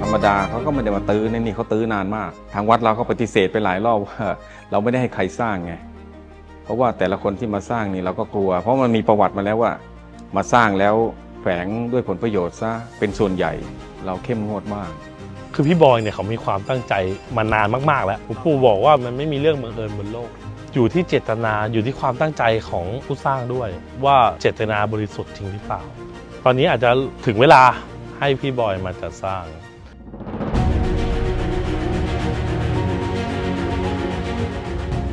ธรรมดาเขาก็ไม่ได้มาตื้อในนี่เขาตื้อนานมาก ทางวัดเราก็ปฏิเสธไปหลายรอบว่าเราไม่ได้ให้ใครสร้างไง เพราะว่าแต่ละคนที่มาสร้างนี่เราก็กลัว เพราะมันมีประวัติมาแล้วว่า มาสร้างแล้วแฝงด้วยผลประโยชน์ซะเป็นส่วนใหญ่เราเข้มงวดมาก คือพี่บอยเนี่ยเขามีความตั้งใจมานานมากๆแล้วหลวงปู่บอกว่ามันไม่มีเรื่องบังเอิญบนโลก อยู่ที่เจตนาอยู่ที่ความตั้งใจของผู้สร้างด้วย ว่าเจตนาบริสุทธิ์จริงหรือเปล่า ตอนนี้อาจจะถึงเวลาให้พี่บอยมาจัดสร้าง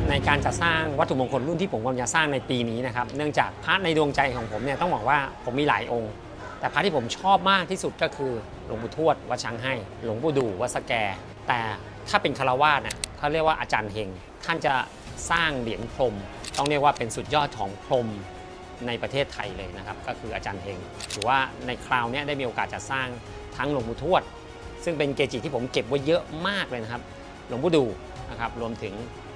ในการจะสร้างวัตถุมงคลรุ่นที่ผมกำลังจะสร้างในปีนี้นะครับ เนื่องจากพระในดวงใจของผมเนี่ยต้องบอกว่าผมมีหลายองค์ แต่พระที่ผมชอบมากที่สุดก็คือหลวงปู่ทวดวัดช้างให้ หลวงปู่ดูวัดสแก แต่ถ้าเป็นคารวาสเนี่ยเขาเรียกว่าอาจารย์เฮงท่านจะสร้างเหรียญพรม ต้องเรียกว่าเป็นสุดยอดของพรม ในประเทศไทยเลยนะครับ ก็คืออาจารย์เฮงถือว่าในคราวนี้ได้มีโอกาสจะสร้างทั้งหลวงปู่ทวด ซึ่งเป็นเกจิที่ผมเก็บไว้เยอะมากเลยนะครับ หลวงปู่ดูนะครับรวมถึง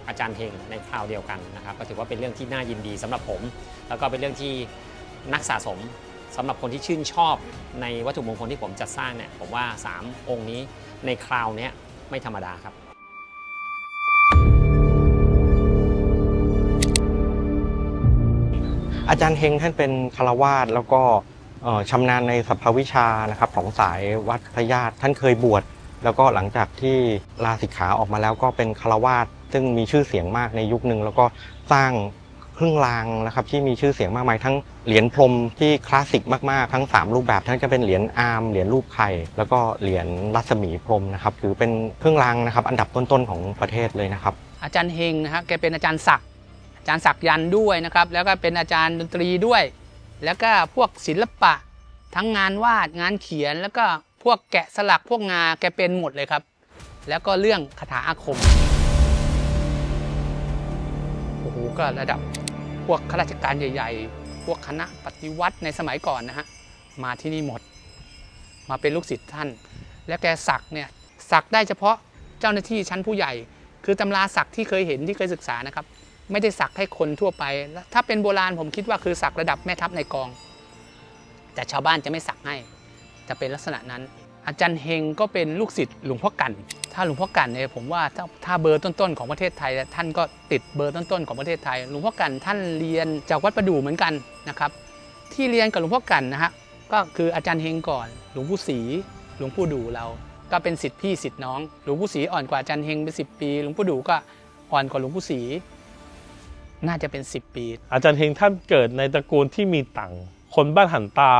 อาจารย์เฮงในคราวเดียวกันนะครับ ก็ถือว่าเป็นเรื่องที่น่ายินดีสำหรับผม แล้วก็เป็นเรื่องที่นักสะสมสำหรับคนที่ชื่นชอบในวัตถุมงคลที่ผมจัดสร้างเนี่ยผมว่า 3 องค์นี้ในคราวนี้ไม่ธรรมดาครับ อาจารย์เฮงท่านเป็นคารวาสแล้วก็ชำนาญในสัพพวิชานะครับของสายวัดพระญาติท่านเคยบวชแล้วก็หลังจากที่ลาสิกขาออกมาแล้วก็เป็นคารวาสซึ่งมีชื่อเสียงมากในยุคหนึ่งแล้วก็สร้างเครื่องรางนะครับที่มีชื่อเสียงมากมายทั้งเหรียญพรมที่คลาสสิกมากๆ ทั้ง 3 รูปแบบทั้งจะเป็นเหรียญอาร์มเหรียญรูปไข่ แล้วก็เหรียญรัศมีพรมนะครับถือเป็นเครื่องรางนะครับอันดับต้นๆของประเทศเลยนะครับ อาจารย์เฮงนะฮะแกเป็นอาจารย์ศักดิ์ จารย์ศักยันต์ด้วยนะครับ แล้วก็เป็นอาจารย์ดนตรีด้วย แล้วก็พวกศิลปะ ทั้งงานวาดงานเขียน แล้วก็พวกแกะสลักพวกงาแกเป็นหมดเลยครับ แล้วก็เรื่องคาถาอาคมโอ้โหก็ระดับพวกข้าราชการใหญ่ ๆ พวกคณะปฏิวัติในสมัยก่อนนะฮะมาที่นี่หมด มาเป็นลูกศิษย์ท่าน และแกสักเนี่ยสักได้เฉพาะเจ้าหน้าที่ชั้นผู้ใหญ่ คือตำราสักที่เคยเห็นที่เคยศึกษานะครับ ไม่ได้สักให้คนทั่วไป ถ้าเป็นโบราณผมคิดว่าคือสักระดับแม่ทัพในกอง แต่ชาวบ้านจะไม่สักให้ จะเป็นลักษณะนั้น อาจารย์เฮงก็เป็นลูกศิษย์หลวงพ่อกัน ถ้าหลวงพ่อกันเนี่ยผมว่าถ้าถ้าเบอร์ต้นๆของประเทศไทย ท่านก็ติดเบอร์ต้นๆของประเทศไทย หลวงพ่อกันท่านเรียนจากวัดประดู่เหมือนกันนะครับ ที่เรียนกับหลวงพ่อกันนะฮะ ก็คืออาจารย์เฮงก่อน หลวงปู่ศรี หลวงปู่ดูเรา ก็เป็นสิทธิพี่สิทธิน้อง หลวงปู่ศรีอ่อนกว่าอาจารย์เฮงเป็นสิปี หลวงปู่ดูก็อ่อนกว่าหลวงปู่ศรี น่าจะเป็น 10 ปี อาจารย์เฮงท่านเกิดในตระกูลที่มีตังค์คนบ้านหันตา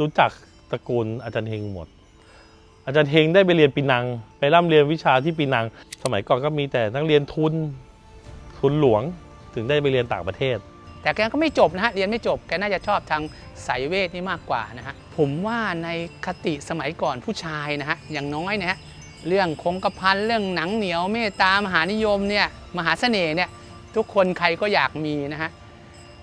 รู้จักตระกูลอาจารย์เฮงหมด อาจารย์เฮงได้ไปเรียนปีนัง ไปร่ำเรียนวิชาที่ปีนัง สมัยก่อนก็มีแต่นักเรียนทุนทุนหลวงถึงได้ไปเรียนต่างประเทศ แต่แกก็ไม่จบนะฮะเรียนไม่จบแกน่าจะชอบทางสายเวทนี่มากกว่านะฮะผมว่าในคติสมัยก่อนผู้ชายนะฮะอย่างน้อยนะฮะเรื่องคงกระพันเรื่องหนังเหนียวเมตตามหานิยมเนี่ยมหาเสน่ห์เนี่ย ทุกคนใครก็อยากมีนะฮะ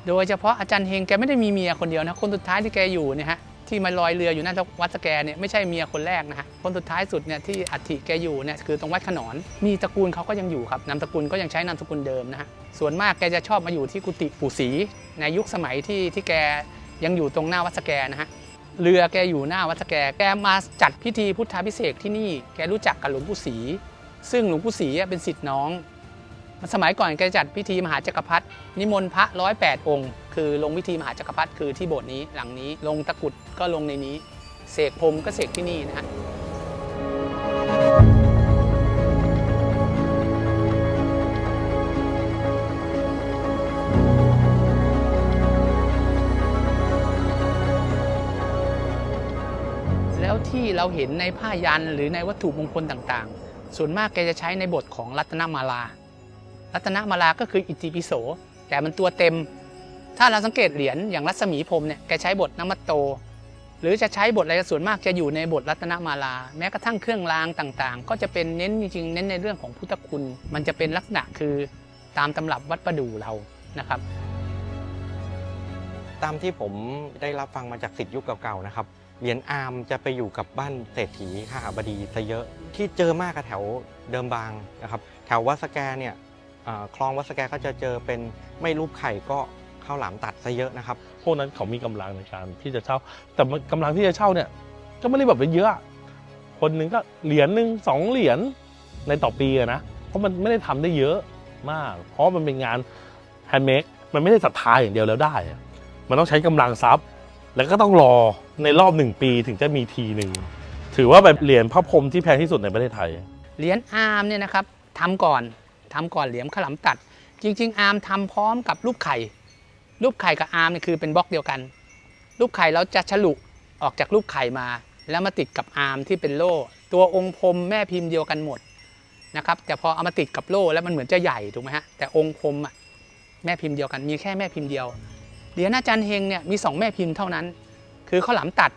โดยเฉพาะอาจารย์เฮงแกไม่ได้มีเมียคนเดียวนะคนสุดท้ายที่แกอยู่เนี่ยฮะที่มาลอยเรืออยู่หน้าวัดสแกเนี่ยไม่ใช่เมียคนแรกนะฮะคนสุดท้ายสุดเนี่ยที่อัฐิแกอยู่เนี่ยคือตรงวัดขนอน มีตระกูลเขาก็ยังอยู่ครับนามสกุลก็ยังใช้นามสกุลเดิมนะฮะส่วนมากแกจะชอบมาอยู่ที่กุฏิปู่ศรีในยุคสมัยที่ที่แกยังอยู่ตรงหน้าวัดสแกนะฮะเรือแกอยู่หน้าวัดสแกแกมาจัดพิธีพุทธาพิเศษกที่นี่แกรู้จักกับหลวงปู่ศรีซึ่งหลวงปู่ศรีเป็นศิษย์น้อง สมัยก่อนแกจัดพิธีมหาจักรพรรดินิมนต์พระร้อยแปดองค์ คือลงพิธีมหาจักรพรรดิคือที่โบสถ์นี้หลังนี้ลงตะกุดก็ลงในนี้ เสกพรมก็เสกที่นี่นะฮะแล้วที่เราเห็นในผ้ายันหรือในวัตถุมงคลต่างๆ ส่วนมากแกจะใช้ในบทของรัตนมาลา รัตนมาลาก็คืออิติปิโส แต่มันตัวเต็ม ถ้าเราสังเกตเหรียญอย่างรัศมีพรมเนี่ยแกใช้บทนมัตโต หรือจะใช้บทอะไรส่วนมากจะอยู่ในบทรัตนมาลา แม้กระทั่งเครื่องรางต่างๆ ก็จะเป็นเน้นจริงๆเน้นในเรื่องของพุทธคุณ มันจะเป็นลักษณะคือตามตำรับวัดประดู่เรานะครับ ตามที่ผมได้รับฟังมาจากสิทธิยุคเก่าๆนะครับเหรียญอาร์มจะไปอยู่กับบ้านเศรษฐีข้าบดีซะเยอะ ที่เจอมากกับแถวเดิมบางนะครับ แถววัดสแกเนี่ย คลองวัดสแกก็จะเจอเป็นไม่รูปไข่ก็ข้าวหลามตัดซะเยอะนะครับ พวกนั้นเขามีกำลังในการที่จะเช่า แต่มันกำลังที่จะเช่าเนี่ย ก็ไม่ได้แบบเป็นเยอะ คนหนึ่งก็เหรียญหนึ่งสองเหรียญในต่อปีอะนะ เพราะมันไม่ได้ทำได้เยอะมาก เพราะมันเป็นงานแฮนด์เมดมันไม่ได้ศรัทธาอย่างเดียวแล้วได้อะมันต้องใช้กำลังทรัพย์ แล้วก็ต้องรอในรอบหนึ่งปีถึงจะมีทีหนึ่ง ถือว่าแบบเหรียญพระพรหมที่แพงที่สุดในประเทศไทย เหรียญอาร์มเนี่ยนะครับทำก่อน ทำก่อนเหรียญขาวหลามตัด จริง ๆ อาร์มทำพร้อมกับรูปไข่ รูปไข่กับอาร์มเนี่ยคือเป็นบล็อกเดียวกัน รูปไข่เราจะฉลุออกจากรูปไข่มา แล้วมาติดกับอาร์มที่เป็นโล่ ตัวองค์พรมแม่พิมพ์เดียวกันหมดนะครับแต่พอเอามาติดกับโล่แล้วมันเหมือนจะใหญ่ถูกไหมฮะแต่องค์พรมอะแม่พิมพ์เดียวกันมีแค่แม่พิมพ์เดียวเหรียญอาจารย์เฮงเนี่ยมีสองแม่พิมพ์เท่านั้น คือข้าวหลามตัด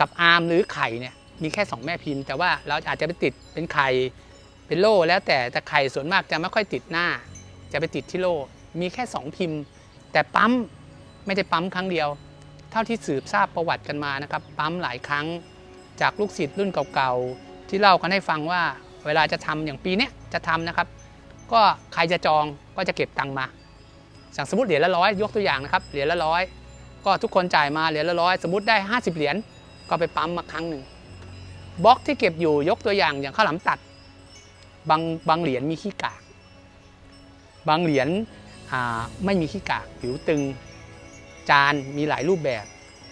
กับอาร์มหรือไข่เนี่ยมีแค่สองแม่พิมพ์ แต่ว่าเราอาจจะไปติดเป็นไข่ เป็นโล่แล้วแต่แต่ไข่ส่วนมากจะไม่ค่อยติดหน้า จะไปติดที่โล่มีแค่ 2 พิมพ์ แต่ปั๊มไม่ได้ปั๊มครั้งเดียว เท่าที่สืบทราบประวัติกันมานะครับ ปั๊มหลายครั้งจากลูกศิษย์รุ่นเก่าๆ ที่เล่ากันให้ฟังว่า เวลาจะทำอย่างปีนี้จะทำนะครับ ก็ใครจะจองก็จะเก็บตังค์มา สั่งสมมติเหรียญละร้อยยกตัวอย่างนะครับเหรียญละร้อยก็ทุกคนจ่ายมาเหรียญละร้อยสมมติได้ 50 เหรียญก็ไปปั๊มมาครั้งหนึ่งบล็อกที่เก็บอยู่ยกตัวอย่างอย่างข้าวหลามตัด บางบางเหรียญมีขี้กาก บางเหรียญไม่มีขี้กากผิวตึง จานมีหลายรูปแบบ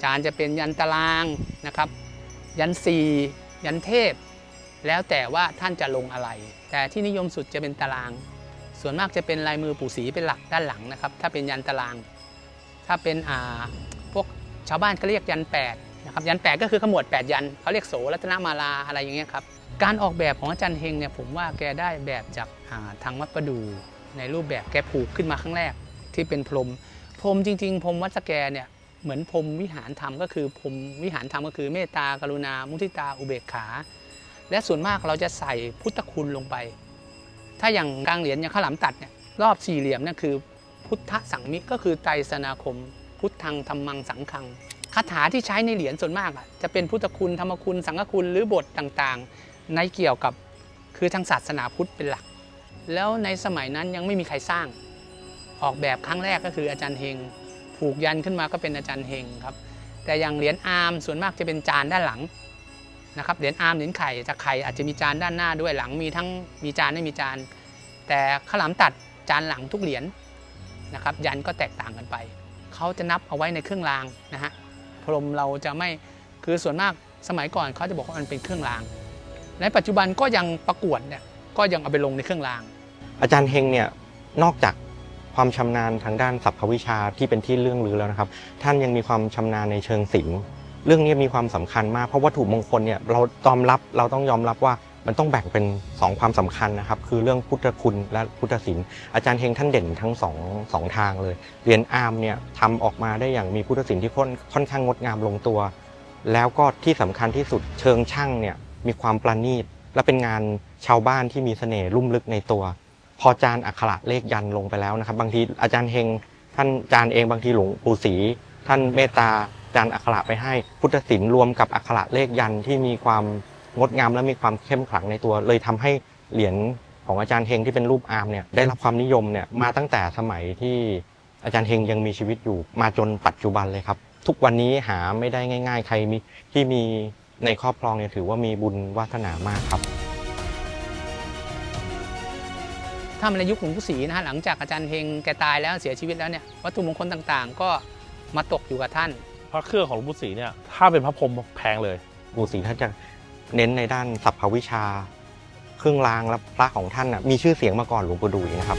จานจะเป็นยันตารางนะครับ ยันซียันเทพ แล้วแต่ว่าท่านจะลงอะไร แต่ที่นิยมสุดจะเป็นตาราง ส่วนมากจะเป็นลายมือปู่ศรีเป็นหลักด้านหลังนะครับ ถ้าเป็นยันตาราง ถ้าเป็นพวกชาวบ้านเขาเรียกยัน8นะครับยัน8ก็คือขมวด8ยันเขาเรียกโสรัตนมาลาอะไรอย่างเงี้ยครับ การออกแบบของอาจารย์เฮงเนี่ยผมว่าแกได้แบบจากาทางวัดประดูในรูปแบบแกผูกขึ้นมาครั้งแรกที่เป็นพรม พรมจริง ๆ พรมวัดสแกเนี่ยเหมือนพรมวิหารธรรมก็คือพรมวิหารธรรมก็คือเมตตากรุณา มุทิตาอุเบกขา และส่วนมากเราจะใส่พุทธคุณลงไป ถ้าอย่างกลางเหรียญอย่างข้าวหลามตัดเนี่ยรอบสี่เหลี่ยมนั่นคือ พุทธสังมิก็คือไตรสนาคม พุทธังธรรมังสังฆังคาถาที่ใช้ในเหรียญส่วนมากอะจะเป็นพุทธคุณธรรมคุณสังฆคุณหรือบทต่างๆ ในเกี่ยวกับคือทางศาสนาพุทธเป็นหลัก แล้วในสมัยนั้นยังไม่มีใครสร้าง ออกแบบครั้งแรกก็คืออาจารย์เฮง ผูกยันขึ้นมาก็เป็นอาจารย์เฮงครับ แต่อย่างเหรียญอาร์มส่วนมากจะเป็นจานด้านหลังนะครับเหรียญอาร์มเหรียญไข่จะไข่อาจจะมีจานด้านหน้าด้วยหลังมีทั้งมีจานไม่มีจาน แต่ข้าวหลามตัดจานหลังทุกเหรียญนะครับยันก็แตกต่างกันไปเขาจะนับเอาไว้ในเครื่องรางนะฮะพรมเราจะไม่คือส่วนมากสมัยก่อนเขาจะบอกว่ามันเป็นเครื่องราง ในปัจจุบันก็ยังประกวดเนี่ยก็ยังเอาไปลงในเครื่องราง อาจารย์เฮงเนี่ยนอกจากความชำนาญทางด้านศัพทวิชาที่เป็นที่เรื่องลือแล้วนะครับ ท่านยังมีความชำนาญในเชิงศิลป์เรื่องนี้มีความสำคัญมากเพราะวัตถุมงคลเนี่ยเรายอมรับเราต้องยอมรับว่ามันต้องแบ่งเป็น 2 ความสำคัญนะครับ คือเรื่องพุทธคุณและพุทธศิลป์อาจารย์เฮงท่านเด่นทั้งสององทางเลยเหรียญอาร์มเนี่ยทำออกมาได้อย่างมีพุทธศิลป์ที่ค่อนค่อนข้างงดงามลงตัว แล้วก็ที่สำคัญที่สุดเชิงช่างเนี่ย มีความประณีต และเป็นงานชาวบ้านที่มีเสน่ห์ลุ่มลึกในตัว พอจานอักขระเลขยันลงไปแล้วนะครับ บางทีอาจารย์เฮงท่านจานเองบางทีหลวงปู่ศรีท่านเมตตาจานอักขระไปให้พุทธศิลป์รวมกับอักขระเลขยันที่มีความงดงามและมีความเข้มขลังในตัว เลยทำให้เหรียญของอาจารย์เฮงที่เป็นรูปอาร์มเนี่ยได้รับความนิยมเนี่ยมาตั้งแต่สมัยที่อาจารย์เฮงยังมีชีวิตอยู่มาจนปัจจุบันเลยครับ ทุกวันนี้หาไม่ได้ง่าย ๆ ใครมีที่มี ในครอบครองเนี่ยถือว่ามีบุญวาสนามากครับถ้ามันในยุคหลวงปู่ศรีนะฮะหลังจากอาจารย์เฮงแกตายแล้วเสียชีวิตแล้วเนี่ยวัตถุมงคลต่างๆ ก็มาตกอยู่กับท่าน พระเครื่องของหลวงปู่ศรีเนี่ยถ้าเป็นพระพรหมแพงเลย ปู่ศรีท่านจะเน้นในด้านศัพท์วิชา เครื่องรางและพระของท่านน่ะมีชื่อเสียงมาก่อนหลวงปู่ดูอีกนะครับ